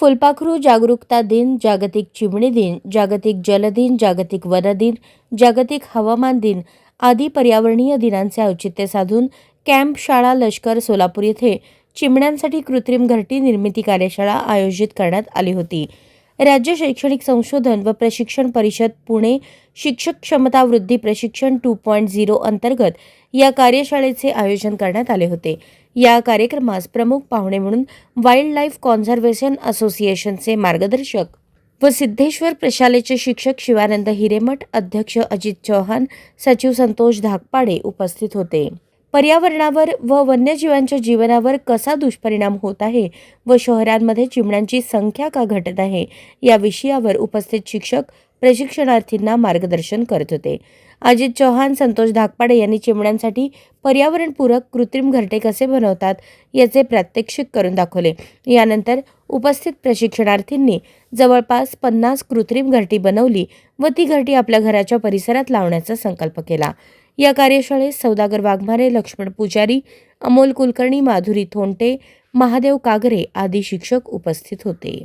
फुलपाखरू जागरूकता दिन जागतिक चिमणी दिन जागतिक जल दिन जागतिक वन दिन जागतिक हवामान दिन आदी पर्यावरणीय दिनांचे औचित्य साधून कॅम्प शाळा लष्कर सोलापूर येथे चिमण्यांसाठी कृत्रिम घरटी निर्मिती कार्यशाळा आयोजित करण्यात आली होती. राज्य शैक्षणिक संशोधन व प्रशिक्षण परिषद पुणे. शिक्षक क्षमता वृद्धी प्रशिक्षण टू पॉईंट झिरो अंतर्गत या कार्यशाळेचे आयोजन करण्यात आले होते. या कार्यक्रमास प्रमुख पाहुणे म्हणून वाईल्ड लाईफ कॉन्झर्वेशन असोसिएशनचे मार्गदर्शक व सिद्धेश्वर प्रशालेचे शिक्षक शिवानंद हिरेमठ अध्यक्ष अजित चौहान सचिव संतोष धाकपाडे उपस्थित होते. पर्यावरणावर व वन्यजीवांच्या जीवनावर कसा दुष्परिणाम होत आहे व शहरांमध्ये चिमण्यांची संख्या का घटत आहे या विषयावर उपस्थित शिक्षक प्रशिक्षणार्थींना मार्गदर्शन करत होते. अजित चौहान संतोष धाकपाडे यांनी चिमण्यांसाठी पर्यावरणपूरक कृत्रिम घरटे कसे बनवतात याचे प्रात्यक्षिक करून दाखवले. यानंतर उपस्थित प्रशिक्षणार्थींनी जवळपास पन्नास कृत्रिम घरटी बनवली व ती घरटी आपल्या घराच्या परिसरात लावण्याचा संकल्प केला. या कार्यशाळेत सौदागर वाघमारे लक्ष्मण पुजारी अमोल कुलकर्णी माधुरी थोंटे महादेव कागरे आदी शिक्षक उपस्थित होते.